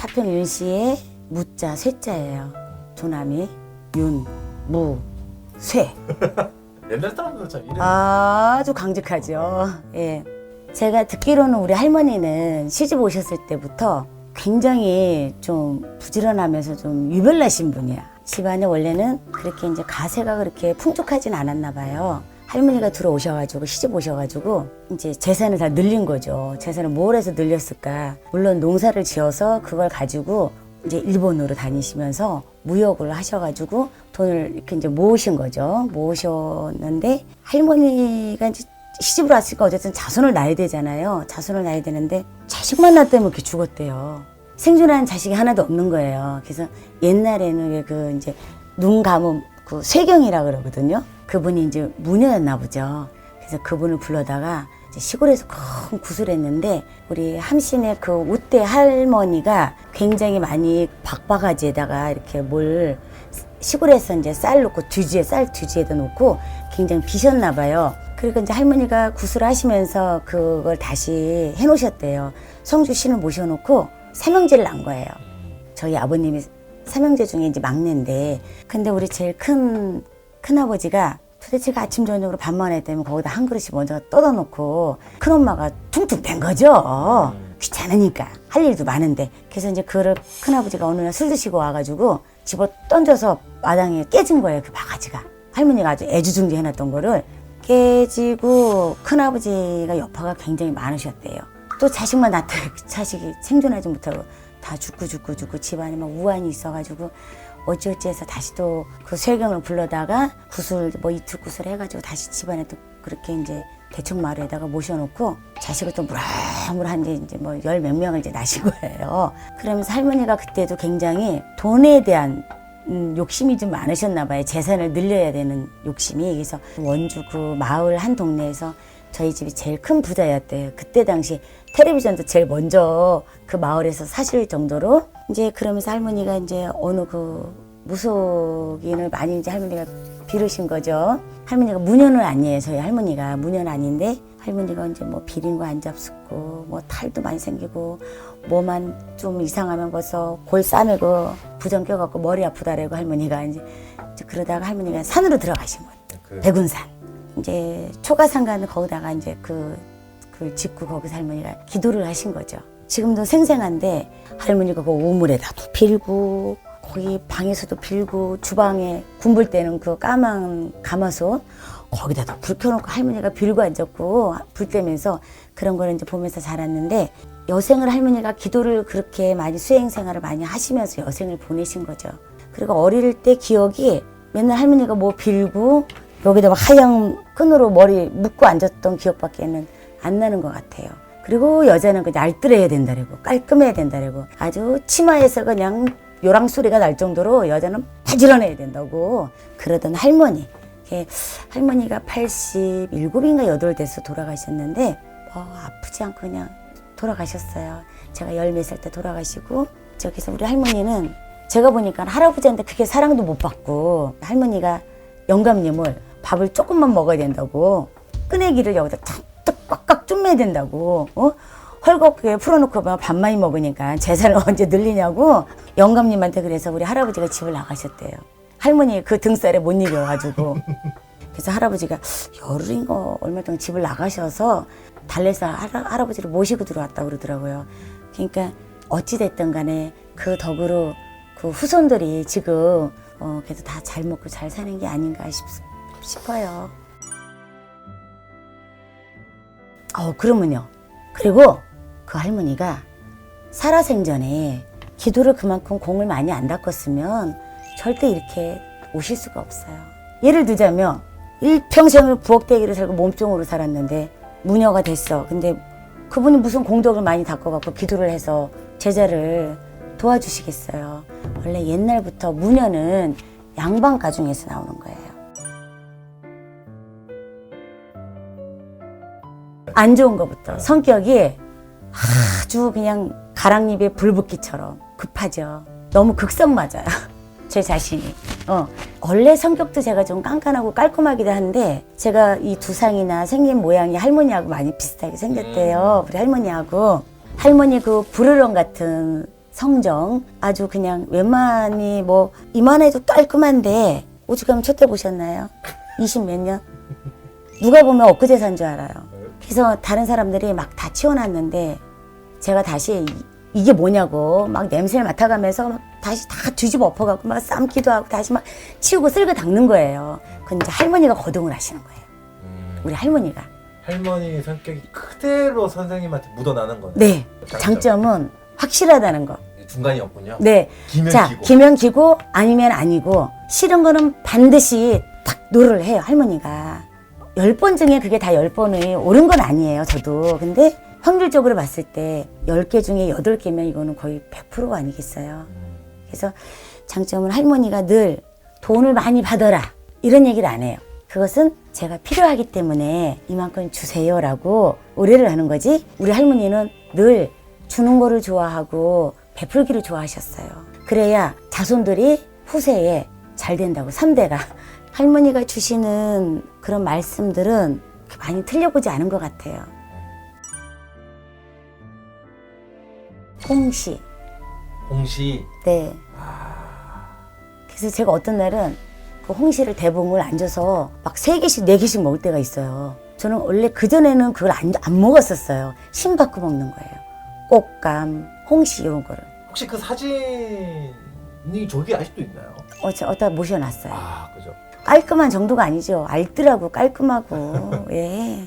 파평 윤 씨의 무자 쇠자예요. 조남이 윤, 무, 쇠. 옛날 사람들은 참 이름 아주 강직하죠. 예. 제가 듣기로는 우리 할머니는 시집 오셨을 때부터 굉장히 좀 부지런하면서 좀 유별나신 분이야. 집안에 원래는 그렇게 이제 가세가 그렇게 풍족하진 않았나 봐요. 할머니가 들어오셔가지고 시집 오셔가지고 이제 재산을 다 늘린 거죠. 재산을 뭘 해서 늘렸을까? 물론 농사를 지어서 그걸 가지고 이제 일본으로 다니시면서 무역을 하셔가지고 돈을 이렇게 이제 모으신 거죠. 모으셨는데 할머니가 이제 시집을 왔으니까 어쨌든 자손을 낳아야 되잖아요. 자손을 낳아야 되는데 자식만 낳았다면 이렇게 죽었대요. 생존하는 자식이 하나도 없는 거예요. 그래서 옛날에는 왜 그 이제 눈 감은 그 쇠경이라 그러거든요. 그분이 이제 무녀였나 보죠. 그래서 그분을 불러다가 시골에서 큰 구슬 했는데 우리 함신의 그 우대 할머니가 굉장히 많이 박바가지에다가 이렇게 뭘 시골에서 이제 쌀 놓고 뒤지에 쌀 뒤지에다 놓고 굉장히 비셨나 봐요. 그러니까 이제 할머니가 구슬 하시면서 그걸 다시 해놓으셨대요. 성주 신을 모셔놓고 삼형제를 낳은 거예요. 저희 아버님이 삼형제 중에 이제 막내인데 근데 우리 제일 큰 큰아버지가 도대체 그 아침 저녁으로 밥만 했다면 거기다 한 그릇이 먼저 떠다 놓고 큰엄마가 퉁퉁 댄 거죠. 귀찮으니까 할 일도 많은데. 그래서 이제 그를 큰아버지가 어느 날 술 드시고 와가지고 집어 던져서 마당에 깨진 거예요 그 바가지가. 할머니가 아주 애주중지 해놨던 거를. 깨지고 큰아버지가 여파가 굉장히 많으셨대요. 또 자식만 낳다 그 자식이 생존하지 못하고 다 죽고 죽고 죽고 집안에 막 우환이 있어가지고 어찌어찌해서 다시 또그 쇠경을 불러다가 구슬 뭐 이틀 구슬 해가지고 다시 집안에 또 그렇게 이제 대청 마루에다가 모셔놓고 자식을 또 무라무라한데 이제 뭐 열 몇 명을 이제 낳으신 거예요. 그러면서 할머니가 그때도 굉장히 돈에 대한 음, 욕심이 좀 많으셨나 봐요. 재산을 늘려야 되는 욕심이. 그래서 원주 그 마을 한 동네에서 저희 집이 제일 큰 부자였대요. 그때 당시 텔레비전도 제일 먼저 그 마을에서 사실 정도로 이제 그러면서 할머니가 이제 어느 그 무속인을 많이 이제 할머니가 비르신 거죠. 할머니가 무녀는 아니에요. 저희 할머니가 무녀는 아닌데 할머니가 이제 뭐 비린 거 안 잡숫고 뭐 탈도 많이 생기고 뭐만 좀 이상하면 벌써 골 싸매고 부정 껴갖고 머리 아프다래고 할머니가 이제 그러다가 할머니가 산으로 들어가신 거예요. 그 백운산. 이제 초가상가는 거기다가 이제 그, 그 짓고 거기서 할머니가 기도를 하신 거죠. 지금도 생생한데 할머니가 그 우물에다 도 빌고 거기 방에서도 빌고 주방에 군불 때는 그 까만 가마솥 거기다도 불 켜놓고 할머니가 빌고 앉았고 불 때면서 그런 거를 이제 보면서 자랐는데 여생을 할머니가 기도를 그렇게 많이 수행 생활을 많이 하시면서 여생을 보내신 거죠. 그리고 어릴 때 기억이 맨날 할머니가 뭐 빌고 여기다 막 하얀 끈으로 머리 묶고 앉았던 기억밖에는 안 나는 것 같아요. 그리고 여자는 그냥 알뜰해야 된다라고 깔끔해야 된다라고 아주 치마에서 그냥 요랑 소리가 날 정도로 여자는 바지런해야 된다고 그러던 할머니. 할머니가 87인가 8 돼서 돌아가셨는데 어, 아프지 않고 그냥 돌아가셨어요. 제가 열 몇 살 때 돌아가시고 저기서 우리 할머니는 제가 보니까 할아버지한테 그렇게 사랑도 못 받고 할머니가 영감님을 밥을 조금만 먹어야 된다고 끄내기를 여기다 잔뜩 꽉꽉 쫌매야 된다고 어? 헐겁게 풀어놓고 막밥 많이 먹으니까 재산을 언제 늘리냐고 영감님한테 그래서 우리 할아버지가 집을 나가셨대요. 할머니 그 등살에 못 이겨가지고 그래서 할아버지가 열흘인가 얼마 동안 집을 나가셔서 달래서 할아, 할아버지를 모시고 들어왔다고 그러더라고요. 그러니까 어찌됐든 간에 그 덕으로 그 후손들이 지금 어, 그래도 다 잘 먹고 잘 사는 게 아닌가 싶, 싶어요. 어, 그러면요. 그리고 그 할머니가 살아생전에 기도를 그만큼 공을 많이 안 닦았으면 절대 이렇게 오실 수가 없어요. 예를 들자면 일평생을 부엌대기를 살고 몸종으로 살았는데 무녀가 됐어. 근데 그분이 무슨 공덕을 많이 닦아갖고 기도를 해서 제자를 도와주시겠어요. 원래 옛날부터 무녀는 양반 가중에서 나오는 거예요. 안 좋은 것부터 성격이 아주 그냥 가랑잎에 불붙기처럼 급하죠. 너무 극성 맞아요. 제 자신이. 어. 원래 성격도 제가 좀 깐깐하고 깔끔하기도 한데 제가 이 두상이나 생긴 모양이 할머니하고 많이 비슷하게 생겼대요. 우리 할머니하고 할머니 그 부르렁 같은 성정 아주 그냥 웬만히 뭐 이만해도 깔끔한데 오죽하면 첫때 보셨나요? 20 몇 년? 누가 보면 엊그제 산 줄 알아요. 그래서 다른 사람들이 막 다 치워놨는데 제가 다시 이- 이게 뭐냐고 막 냄새를 맡아가면서 막 다시 다 뒤집어 엎어갖고 막 삶기도 하고 다시 막 치우고 쓸고 닦는 거예요. 그건 이제 할머니가 거동을 하시는 거예요. 음, 우리 할머니가. 할머니 성격이 그대로 선생님한테 묻어나는 거네. 네. 장점은 확실하다는 거. 중간이 없군요. 네. 기면 자, 기고. 기면 기고 아니면 아니고 싫은 거는 반드시 딱 노를 해요, 할머니가. 열 번 중에 그게 다 열 번이 옳은 건 아니에요, 저도. 근데 확률적으로 봤을 때열개 중에 여덟 개면 이거는 거의 100% 아니겠어요. 그래서 장점은 할머니가 늘 돈을 많이 받아라. 이런 얘기를 안 해요. 그것은 제가 필요하기 때문에 이만큼 주세요라고 의뢰를 하는 거지. 우리 할머니는 늘 주는 거를 좋아하고 베풀기를 좋아하셨어요. 그래야 자손들이 후세에 잘 된다고, 삼대가 할머니가 주시는 그런 말씀들은 많이 틀려보지 않은 것 같아요. 홍시. 홍시. 네. 그래서 제가 어떤 날은 그 홍시를 대봉을 앉아서 막 세 개씩 네 개씩 먹을 때가 있어요. 저는 원래 그 전에는 그걸 안, 안 먹었었어요. 심 받고 먹는 거예요. 꽃감, 홍시 이런 거를. 혹시 그 사진이 저기 아직도 있나요? 어제 어디다 모셔놨어요. 아, 그죠. 깔끔한 정도가 아니죠. 알뜰하고 깔끔하고 예.